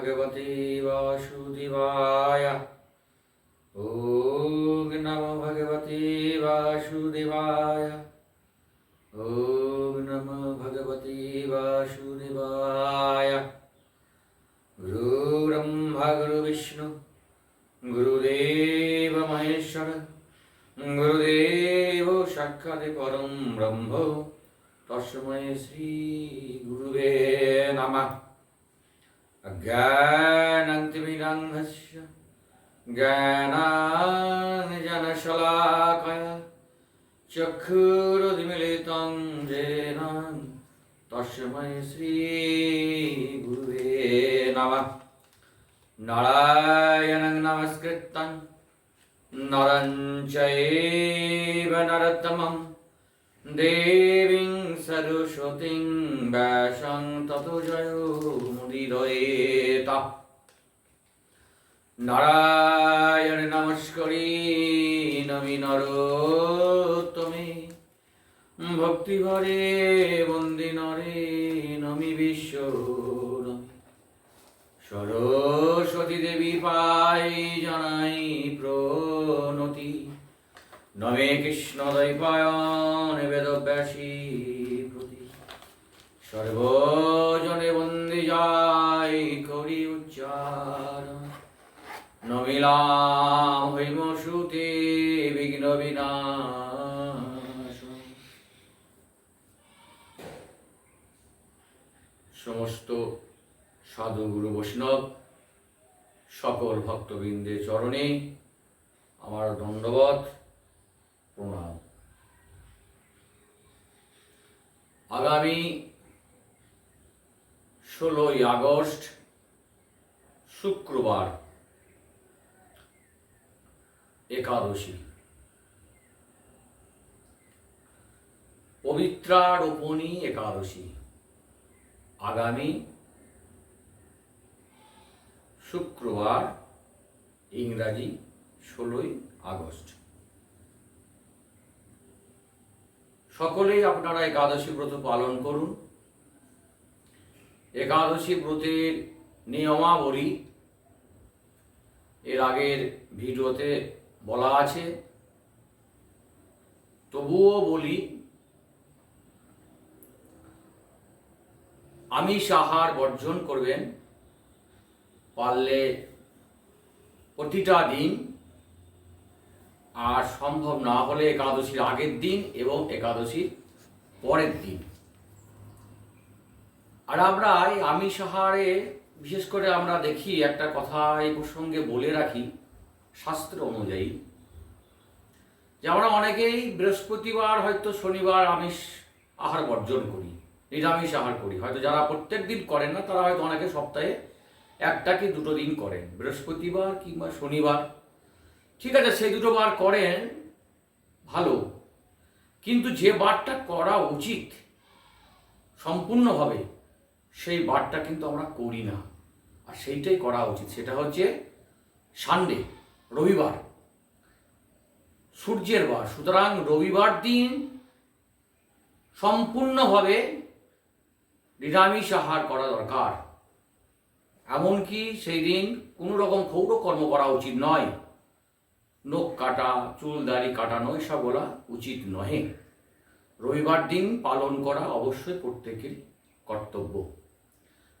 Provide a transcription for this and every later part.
ভগবতে বাসুদেবায় ওম নমো ভগবতে বাসুদেবায় ওম নমো ভগবতে বাসুদেবায় গুরুব্রহ্মা গুরুবিষ্ণু গুরুদেব মহেশ্বর গুরুদেব সাক্ষাৎ পরম ব্রহ্ম তস্মৈ শ্রী গুরুবে জ্ঞানান্তিমিরাঙ্গস্য জ্ঞানাঞ্জনশলাকয়া চক্ষুরুদ্মিলিতং যেন তস্মৈ শ্রীগুরুবে নমঃ নারায়ণং নমস্কৃত্যং নরं চৈব নরতমং দেবীং সরস্বতীং ব্যাসং ততো জয়ো জয়োমুদিরয়েত নারায়ণ নমস্করি, নমি নরোত্তমে। ভক্তি ভরে বন্দি নরে নমি বিশ্ব সরস্বতী দেবী পাই জানাই প্রণতি। নমে কৃষ্ণ দৈপায়ন বেদব্যাসী প্রতি। সর্বজনে নমিলাম হৈম শ্রুতি বিঘ্ন বিনাশ। সমস্ত সাধু গুরু বৈষ্ণব, সকল ভক্তবৃন্দের চরণে আমার দণ্ডবত প্রণাম। আগামী ষোলোই আগস্ট, শুক্রবার একাদশী। পবিত্রারোপণী একাদশী। আগামী শুক্রবার, ইংরাজি ষোলোই আগস্ট। সকলেই আপনারা একাদশী ব্রত পালন করুন। একাদশী ব্রতের নিয়মাবলী এর আগের ভিডিওতে বলা আছে। তবুও বলি আমিষ আহার বর্জন করবেন, পারলে প্রতিটা দিন, আর সম্ভব না হলে একাদশীর আগের দিন এবং একাদশীর পরের দিন। আর আমরা এই আমিষ আহারে বিশেষ করে আমরা দেখি একটা কথা এই প্রসঙ্গে বলে রাখি শাস্ত্র অনুযায়ী যে আমরা অনেকেই বৃহস্পতিবার হয়তো শনিবার আমিষ আহার বর্জন করি, নিরামিষ আহার করি। হয়তো যারা প্রত্যেক দিন করেন না, তারা হয়তো অনেকে সপ্তাহে একটা কি দুটো দিন করেন, বৃহস্পতিবার কিংবা শনিবার। ঠিক আছে, সেই দুটো বার করেন, ভালো। কিন্তু যে বারটা করা উচিত সম্পূর্ণভাবে, সেই বারটা কিন্তু আমরা করি না। আর সেইটাই করা উচিত। সেটা হচ্ছে সানডে রবিবার। সূর্যের বার। সুতরাং রবিবার দিন সম্পূর্ণভাবে নিরামিষ আহার করা দরকার। এমনকি সেই দিন কোনো রকম ক্ষৌর কর্ম করা উচিত নয়। নখ কাটা, চুল দাড়ি কাটানো, এসব বলা উচিত নহে। রবিবার দিন পালন করা অবশ্যই প্রত্যেকের কর্তব্য।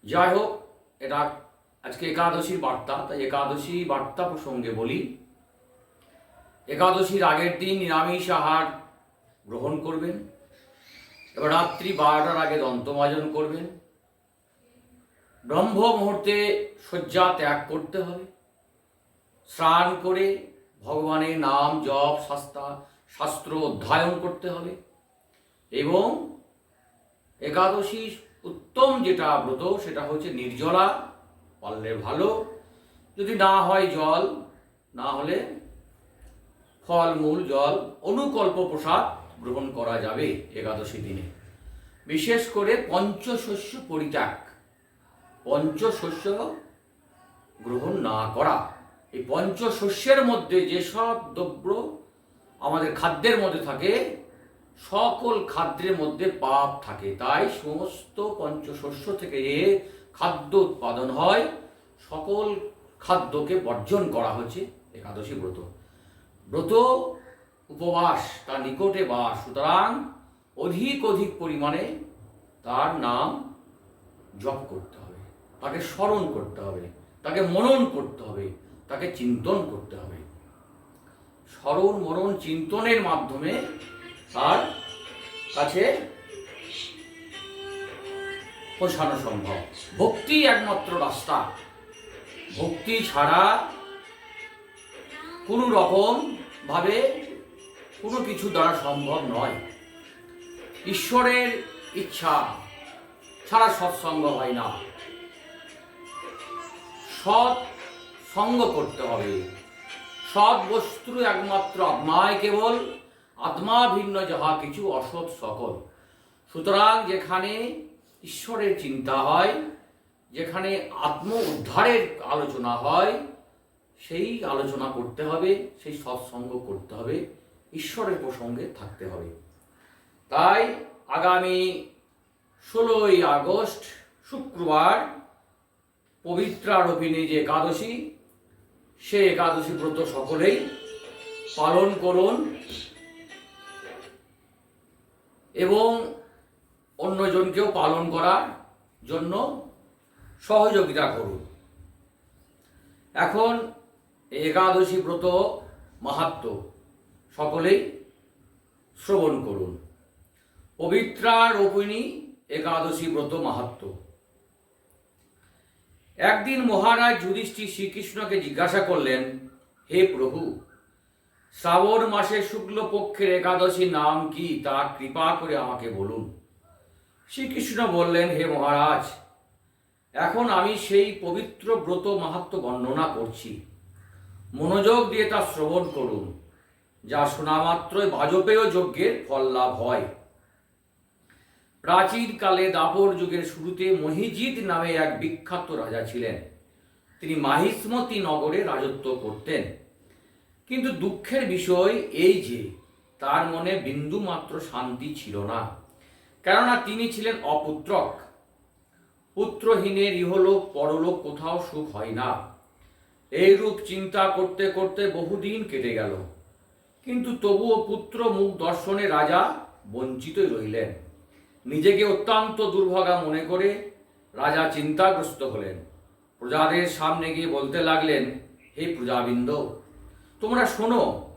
যাই হোক, এটা আজকে একাদশীর বার্তা, তাই একাদশী বার্তা প্রসঙ্গে বলি, একাদশীর আগের দিন নিরামিষ আহার গ্রহণ করবেন, এবার রাত্রি বারোটার আগে দন্তমাজন করবেন, ব্রহ্ম মুহূর্তে শয্যা ত্যাগ করতে হবে, স্নান করে ভগবানের নাম জপ, শাস্তা, শাস্ত্র অধ্যয়ন করতে হবে এবং একাদশী উত্তম যেটা ব্রত সেটা হচ্ছে নির্জলা পারলে ভালো। যদি না হয় জল, না হলে ফলমূল, জল, অনুকল্প প্রসাদ গ্রহণ করা যাবে একাদশী দিনে। বিশেষ করে পঞ্চশস্য পরিত্যাগ। পঞ্চশস্য গ্রহণ না করা। এই পঞ্চশস্যের মধ্যে যেসব দ্রব্য আমাদের খাদ্যের মধ্যে থাকে, সকল খাদ্যের মধ্যে পাপ থাকে। তাই সমস্ত পঞ্চশস্য থেকে খাদ্য উৎপাদন হয়, সকল খাদ্যকে বর্জন করা হচ্ছে একাদশী ব্রত। ব্রত উপবাস তার নিকটে বাস, সুতরাং অধিক অধিক পরিমাণে তার নাম জপ করতে হবে, তাকে স্মরণ করতে হবে, তাকে মনন করতে হবে, তাকে চিন্তন করতে হবে। স্মরণ মরণ চিন্তনের মাধ্যমে তার কাছে পৌঁছানো সম্ভব। ভক্তি একমাত্র রাস্তা। ভক্তি ছাড়া কোনো রকম ভাবে কোনো কিছু দ্বারা সম্ভব নয়। ঈশ্বরের ইচ্ছা ছাড়া সৎসঙ্গ হয় না। সৎ সঙ্গ করতে হবে। সৎ বস্তু একমাত্র আত্মায় কেবল। আত্মা ভিন্ন যাহা কিছু অসৎ সকল। সুতরাং যেখানে ঈশ্বরের চিন্তা হয়, যেখানে আত্ম উদ্ধারের আলোচনা হয়, সেই আলোচনা করতে হবে, সেই সৎসঙ্গ করতে হবে, ঈশ্বরের প্রসঙ্গে থাকতে হবে। তাই আগামী ষোলোই আগস্ট, শুক্রবার পবিত্রারোপিণী যে একাদশী, সে একাদশী ব্রত সকলেই পালন করুন এবং অন্যজনকেও পালন করার জন্য সহযোগিতা করুন। এখন একাদশী ব্রত মাহাত্ম, সকলেই শ্রবণ করুন। পবিত্রা রোপিণী একাদশী ব্রত মাহাত্ম। একদিন মহারাজ যুধিষ্ঠির শ্রীকৃষ্ণকে জিজ্ঞাসা করলেন, হে প্রভু, শ্রাবণ মাসে শুক্লপক্ষের একাদশী নাম কি? তা কৃপা করে আমাকে বলুন। শ্রীকৃষ্ণ বললেন, হে মহারাজ, এখন আমি সেই পবিত্র ব্রত মাহাত্ম বর্ণনা করছি। মনোযোগ দিয়ে তা শ্রবণ করুন, যা শোনা মাত্রই বাজপেয় যজ্ঞের ফল লাভ হয়। প্রাচীনকালে দাপর যুগের শুরুতে মহিজিৎ নামে এক বিখ্যাত রাজা ছিলেন। তিনি মাহিষ্মতি নগরে রাজত্ব করতেন। কিন্তু দুঃখের বিষয় এই যে, তার মনে বিন্দু মাত্র শান্তি ছিল না। কেননা তিনি ছিলেন অপুত্রক। পুত্রহীনের ইহলোক, পরলোক কোথাও সুখ হয় না। এইরূপ চিন্তা করতে করতে বহুদিন কেটে গেল। কিন্তু তবুও পুত্র মুখ দর্শনে রাজা বঞ্চিতই রইলেন। নিজেকে অত্যন্ত দুর্ভাগা মনে করে রাজা চিন্তাগ্রস্ত হলেন। প্রজাদের সামনে গিয়ে বলতে লাগলেন, হে প্রজাবৃন্দ, তোমরা শোনো,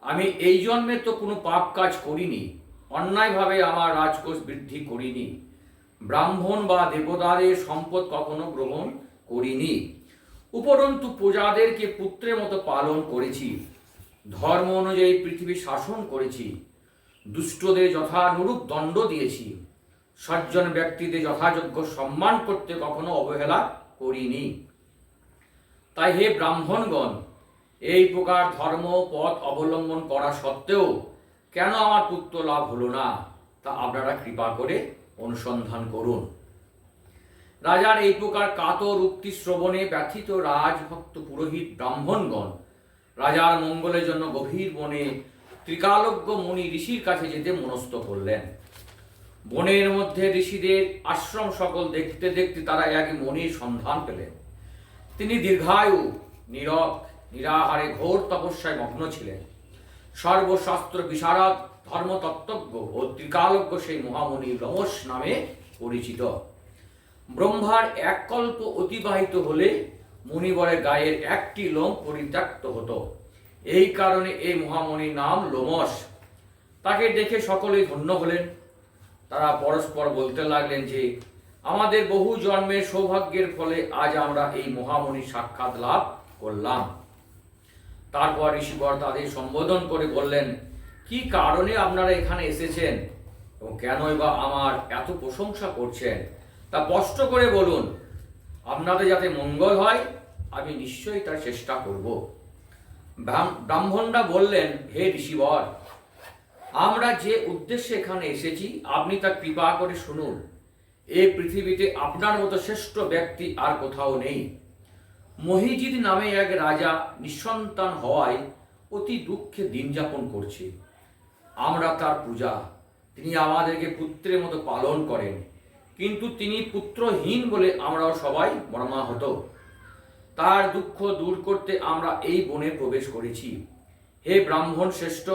আমি এই জন্মে তো কোনো পাপ কাজ করিনি। অন্যায়ভাবে আমার রাজকোষ বৃদ্ধি করিনি। ব্রাহ্মণ বা দেবতাদের সম্পদ কখনো গ্রহণ করিনি। উপরন্তু প্রজাদেরকে পুত্রের মতো পালন করেছি। ধর্ম অনুযায়ী পৃথিবী শাসন করেছি। দুষ্টদের যথানুরূপ দণ্ড দিয়েছি। সজ্জন ব্যক্তিদের যথাযোগ্য সম্মান করতে কখনো অবহেলা করিনি। তাই হে ব্রাহ্মণগণ, এই প্রকার ধর্ম পথ অবলম্বন করা সত্ত্বেও কেন আমার পুত্র লাভ হলো না? তা আপনারা কৃপা করে অনুসন্ধান করুন। রাজার এই প্রকার কাতর উক্তি শ্রবণে ব্যথিত রাজভক্ত পুরোহিত ব্রাহ্মণগণ রাজার মঙ্গলের জন্য গভীর বনে ত্রিকালজ্ঞ মুনি ঋষির কাছে যেতে মনস্থ করলেন। বনের মধ্যে ঋষিদের আশ্রম সকল দেখতে দেখতে তারা এক মনির সন্ধান পেলেন। তিনি দীর্ঘায়ু নীরব নিরাহারে ঘোর তপস্যায় মগ্ন ছিলেন। সর্বশাস্ত্র বিশারদ ধর্মতত্ত্বজ্ঞ ও ত্রিকালজ্ঞ সেই মহামণি রমস নামে পরিচিত। ব্রহ্মার এক কল্প অতিবাহিত হলে মুনিবরের গায়ের একটি লোম পরিত্যক্ত হতো। এই কারণে এই মহামণির নাম লোমস তাকে দেখে সকলেই ধন্য হলেন। তারা পরস্পর বলতে লাগলেন যে, আমাদের বহু জন্মের সৌভাগ্যের ফলে আজ আমরা এই মহামণির সাক্ষাৎ লাভ করলাম। তারপর ঋষিবর তাদের সম্বোধন করে বললেন, কি কারণে আপনারা এখানে এসেছেন এবং কেনই বা আমার এত প্রশংসা করছেন? তা স্পষ্ট করে বলুন, আপনাদের যাতে মঙ্গল হয়, আমি নিশ্চয়ই তার চেষ্টা করব। ব্রাহ্ম- ব্রাহ্মণরা বললেন, হে ঋষিবর, আমরা যে উদ্দেশ্যে এখানে এসেছি, আপনি তা কৃপা করে শুনুন। এই পৃথিবীতে আপনার মতো শ্রেষ্ঠ ব্যক্তি আর কোথাও নেই। মহিজিদ নামে এক রাজা নিঃসন্তান হওয়ায় অতি দুঃখে দিন যাপন করছে। আমরা তার পূজা, তিনি আমাদেরকে পুত্রের মতো পালন করেন, কিন্তু তিনি পুত্রহীন বলে আমরাও সবাই মর্মাহত। তার দুঃখ দূর করতে আমরা এই বনে প্রবেশ করেছি। হে ব্রাহ্মণ শ্রেষ্ঠ,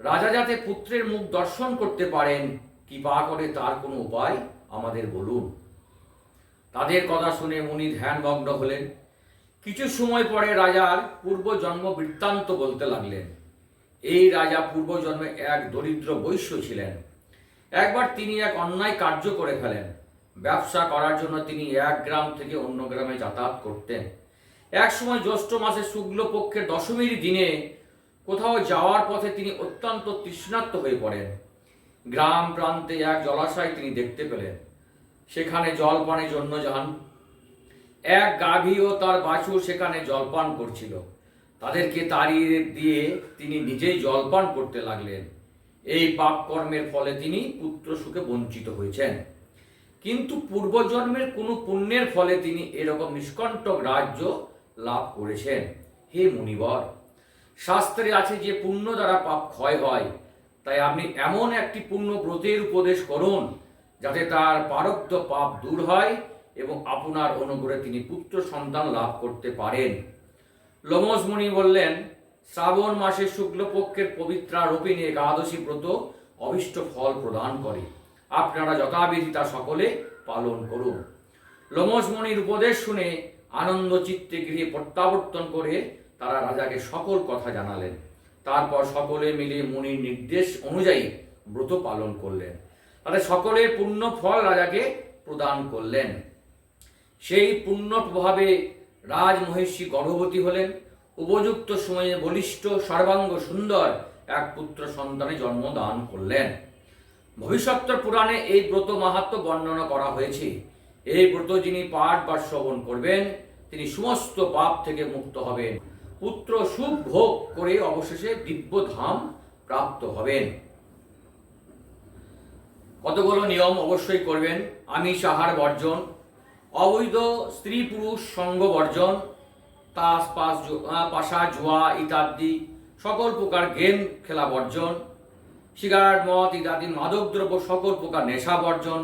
রাজা যাতে পুত্রের মুখ দর্শন করতে পারেন, কৃপা করে তার কোনো উপায় আমাদের বলুন। তাদের কথা শুনে মুনি ধ্যানমগ্ন হলেন। কিছু সময় পরে রাজার পূর্বজন্ম বৃত্তান্ত বলতে লাগলেন। এই রাজা পূর্বজন্মে এক দরিদ্র বৈশ্য ছিলেন। একবার তিনি এক অন্যায় কার্য করে ফেলেন। ব্যবসা করার জন্য তিনি এক গ্রাম থেকে অন্য গ্রামে যাতায়াত করতেন। এক সময় জ্যৈষ্ঠ মাসে শুক্ল পক্ষের দশমীর দিনে কোথাও যাওয়ার পথে তিনি অত্যন্ত তৃষ্ণার্ত হয়ে পড়েন। গ্রাম প্রান্তে এক জলাশয় তিনি দেখতে পেলেন। সেখানে জল পানের জন্য যান। এক গাভী ও তার বাছুর সেখানে জলপান করছিল। তাদেরকে তাড়িয়ে দিয়ে তিনি নিজেই জলপান করতে লাগলেন। এই পাপ কর্মের ফলে তিনি পুত্র সুখে বঞ্চিত হয়েছেন। কিন্তু পূর্বজন্মের কোনো পুণ্যের ফলে তিনি এরকম নিষ্কণ্টক রাজ্য লাভ করেছেন। হে মুনিবর, শাস্ত্রে আছে যে পুণ্য দ্বারা পাপ ক্ষয় হয়। তাই আপনি এমন একটি পুণ্য ব্রতের উপদেশ করুন যাতে তার পারব্ধ পাপ দূর হয় এবং আপনার অনুগ্রহে তিনি পুত্র সন্তান লাভ করতে পারেন। লোমস মুনি বললেন, শ্রাবণ মাসে শুক্লপক্ষের পবিত্রা রোপিণী একাদশী ব্রত অভিষ্ট ফল প্রদান করে। আপনারা যথাবিধি তা সকলে পালন করুন। লোমস মুনির উপদেশ শুনে আনন্দ চিত্তে গৃহে প্রত্যাবর্তন করে তারা রাজাকে সকল কথা জানালেন। তারপর সকলে মিলে মুনির নির্দেশ অনুযায়ী ব্রত পালন করলেন। তাদের সকলের পূর্ণ ফল রাজাকে প্রদান করলেন। সেই পুণ্য প্রভাবে রাজমহিষী গর্ভবতী হলেন। উপযুক্ত সময়ে বলিষ্ঠ, সর্বাঙ্গ, সুন্দর এক পুত্র সন্তানে জন্ম দান করলেন। ভবিষ্যত্তর পুরাণে এই ব্রত মাহাত্ম বর্ণনা করা হয়েছে। এই ব্রত যিনি পাঠ বা শ্রবণ করবেন, তিনি সমস্ত পাপ থেকে মুক্ত হবেন। পুত্র সুখ ভোগ করে অবশেষে দিব্য ধাম প্রাপ্ত হবেন। কতগুলো নিয়ম অবশ্যই করবেন? আমি সাহার বর্জন, অবৈধ স্ত্রী পুরুষ সঙ্গ বর্জন, তাস, পাস পাশা, জুয়া ইত্যাদি সকল প্রকার গেম, খেলা বর্জন, সিগারেট, মদ ইত্যাদি মাদকদ্রব্য সকল প্রকার নেশা বর্জন।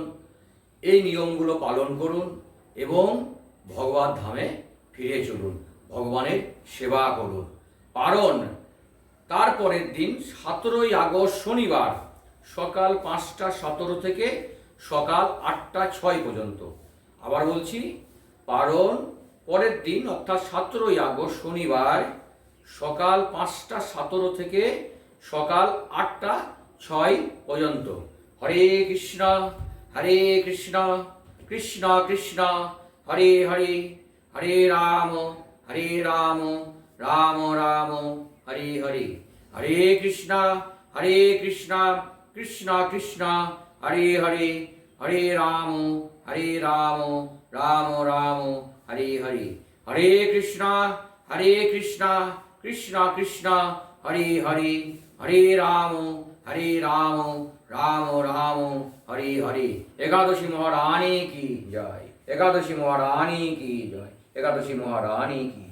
এই নিয়মগুলো পালন করুন এবং ভগবান ধামে ফিরে চলুন, ভগবানের সেবা করুন। কারণ তারপরের দিন সতেরোই আগস্ট শনিবার সকাল পাঁচটা সতেরো থেকে সকাল আটটা ছয় পর্যন্ত। আবার বলছি, পারণ পরের দিন, অর্থাৎ সতেরোই আগস্ট, শনিবার, সকাল পাঁচটা সতেরো থেকে সকাল আটটা ছয় পর্যন্ত। হরে কৃষ্ণ হরে কৃষ্ণ কৃষ্ণ কৃষ্ণ, হরে হরে হরে রাম হরে রাম রাম রাম, হরে হরে। হরে কৃষ্ণ হরে কৃষ্ণ। কৃষ্ণ কৃষ্ণ, হরে হরে হরে রাম হরে রাম রাম রাম, হরে হরে। হরে কৃষ্ণ হরে কৃষ্ণ কৃষ্ণ কৃষ্ণ, হরে হরে। হরে রাম হরে রাম রাম রাম, হরে হরে। একাদশী মহারানী কি জয়? একাদশী মহারানী কি জয়? একাদশী মহারানী কি